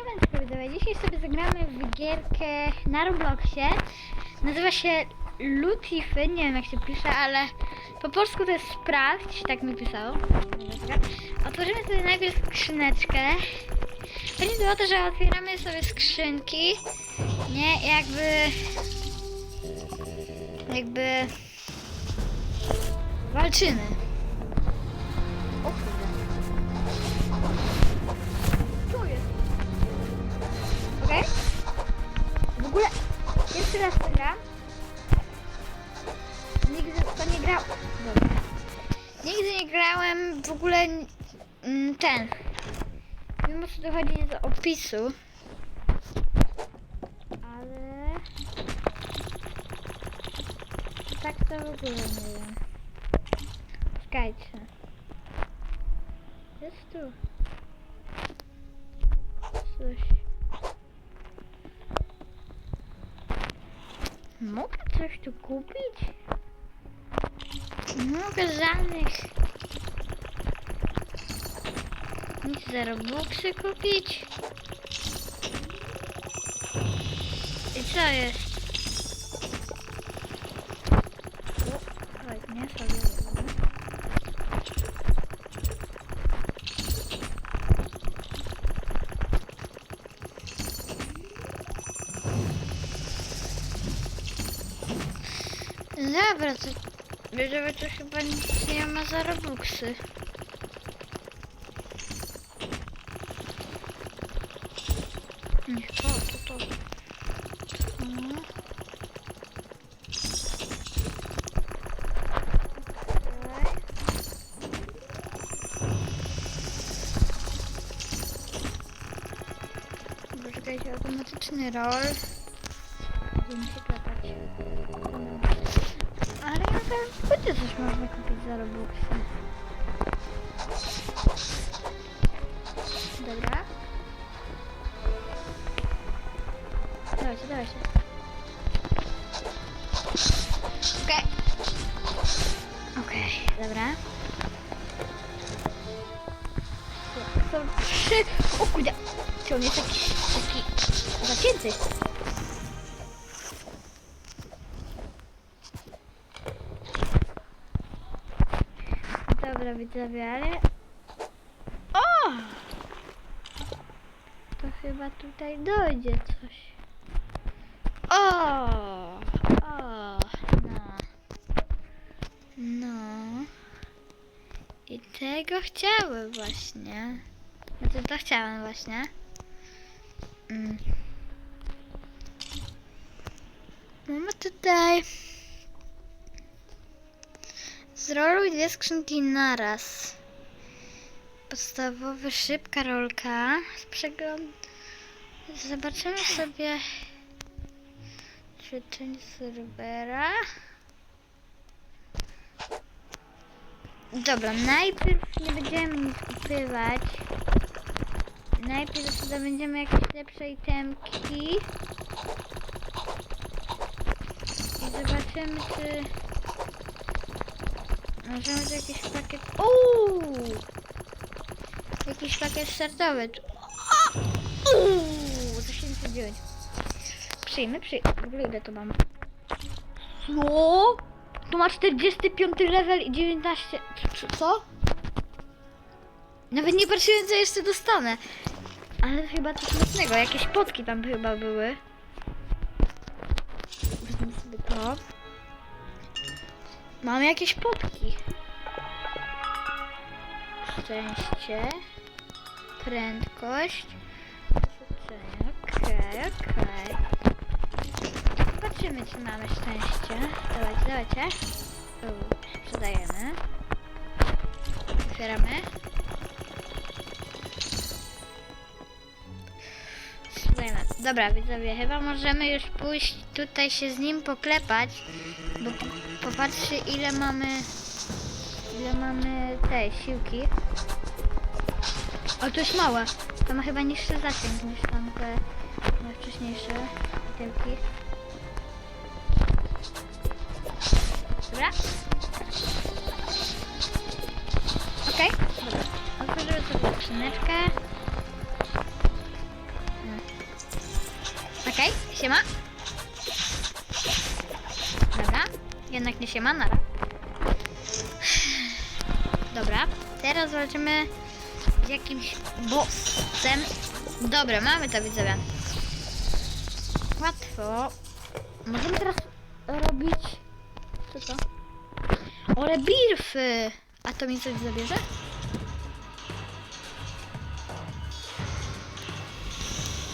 Siemanko widzowie, dzisiaj sobie zagramy w gierkę na Robloxie. Nazywa się Lutify, nie wiem jak się pisze, ale po polsku to jest sprawdź, tak mi pisało. Otworzymy sobie najpierw skrzyneczkę. Chodzi o to, że otwieramy sobie skrzynki, nie, jakby, jakby walczymy. Grałem w ogóle ten. Mimo że dochodzi z opisu. Ale tak to w ogóle nie wiem. Czekajcie. Jest tu. Coś. Mogę coś tu kupić? Nie mogę żadnych. Nic za Robuxy kupić. I co jest? Dobra, to Wiedziałem, to chyba nic nie ma za Robuxy. Nie, to, to, to. To. Okej. Automatyczny roll. Będziemy się klepać. Ale ja tam będzie coś można kupić za Robuxy. Dobra. Dawajcie, dawajcie. Okej. Okej, dobra. Są trzy... O kurde! Jakiś taki zacięty? Dobra, widzowie, ale... O! To chyba tutaj dojdzie coś. O! O! No. No. I tego chciałem właśnie. Znaczy to chciałem właśnie. Mm. Mamy tutaj... Zroluj dwie skrzynki naraz. Podstawowy, szybka rolka. Przegląd... Zobaczymy sobie ćwiczeń serwera. Dobra, najpierw nie będziemy nic kupywać. Najpierw zdobędziemy jakieś lepsze itemki. I zobaczymy, czy... Możemy tu jakiś pakiet... Uuu! Jakiś pakiet startowy. Uuu! Co się nie dzieje? Przyjmy, przyjmy. W ogóle ile to mam? Co? Tu ma 45 level i 19... C- Co? Nawet nie patrzyłem, co jeszcze dostanę. Ale chyba coś mocnego. Jakieś potki tam chyba były. Wezmę sobie to. Mam jakieś potki. Szczęście. Prędkość. Okej, okej. Zobaczymy, czy mamy szczęście. Dawajcie, dawajcie. U, sprzedajemy. Otwieramy. Dobra, widzowie, chyba możemy już pójść tutaj się z nim poklepać. Bo po- popatrzcie ile mamy ile mamy tej siłki. O to jest małe. To ma chyba niższy zasięg niż tamte wcześniejsze tyłki. Dobra. Okej, dobra. Otworzymy sobie skrzyneczkę. Okej, siema. Jednak nie siema, nara. Dobra, teraz walczymy z jakimś bossem. Dobra, mamy to widzowie. Łatwo. Możemy teraz robić... Co to? Ole birfy! A to mi coś zabierze?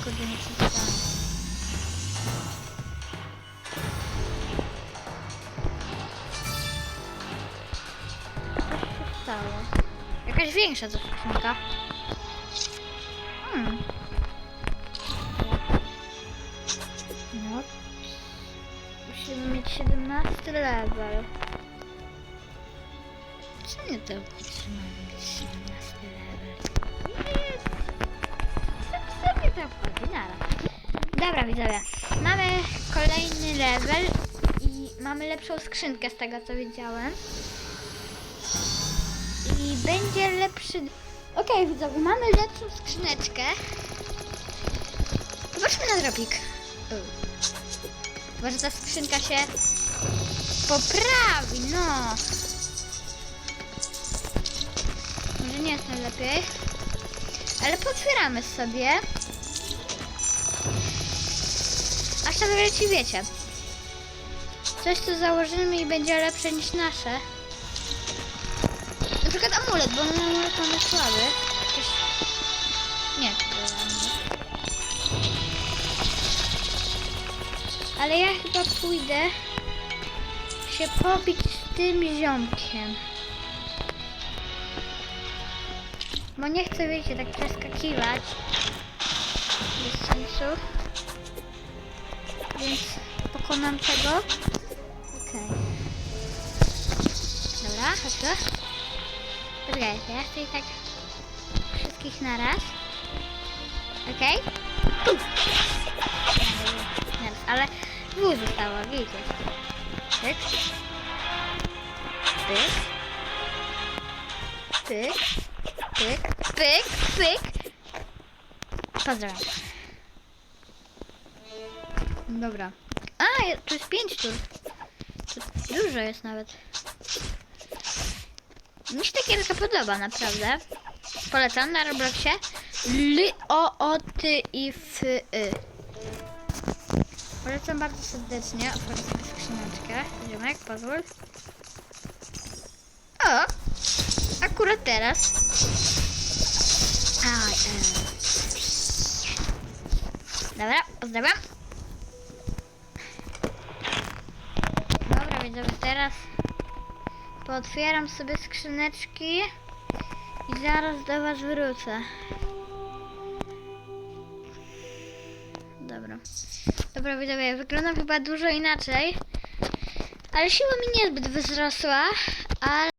Kurde, nie przeczytałam. Jakaś większa to skrzynka. Hmm. No. Musimy mieć 17 level. Co nie to musimy mieć 17 level? Co mnie to obchodzi? Nara. Dobra widzowie. Mamy kolejny level i mamy lepszą skrzynkę z tego co widziałem. I będzie lepszy... Okej widzowie, mamy lepszą skrzyneczkę. Zobaczmy na dropik. U. Może ta skrzynka się poprawi, no. Może nie jest najlepiej. Ale potwieramy sobie. Aż tam wreszcie wiecie. Coś co założymy i będzie lepsze niż nasze. Na przykład amulet, bo na amulet mamy słaby. Chociaż... Nie. Ale ja chyba pójdę się pobić z tym ziomkiem. Bo nie chcę, wiecie, tak przeskakiwać. Bez sensu. Więc pokonam tego. Okej. Dobra, chodźmy. Poczekajcie, ja chcę i tak wszystkich naraz. Okej? Naraz, ale dwóch zostało, widzicie. Pyk. Pyk. Pyk. Pyk. Pyk. Pyk. Pozdrawiam. Dobra. A, tu jest pięć tur. Tu dużo jest nawet. Mi się ta gierka podoba, naprawdę. Polecam na Robloxie. L, O, O, Ty i F, Y. Polecam bardzo serdecznie. Otworzę sobie skrzyneczkę. Ziomek, pozwól. O! Akurat teraz. E. Dobra, pozdrawiam. Dobra, widzowie, teraz pootwieram sobie skrzyneczki i zaraz do was wrócę. Dobra. Dobra, widzowie, wyglądam chyba dużo inaczej. Ale siła mi niezbyt wzrosła, ale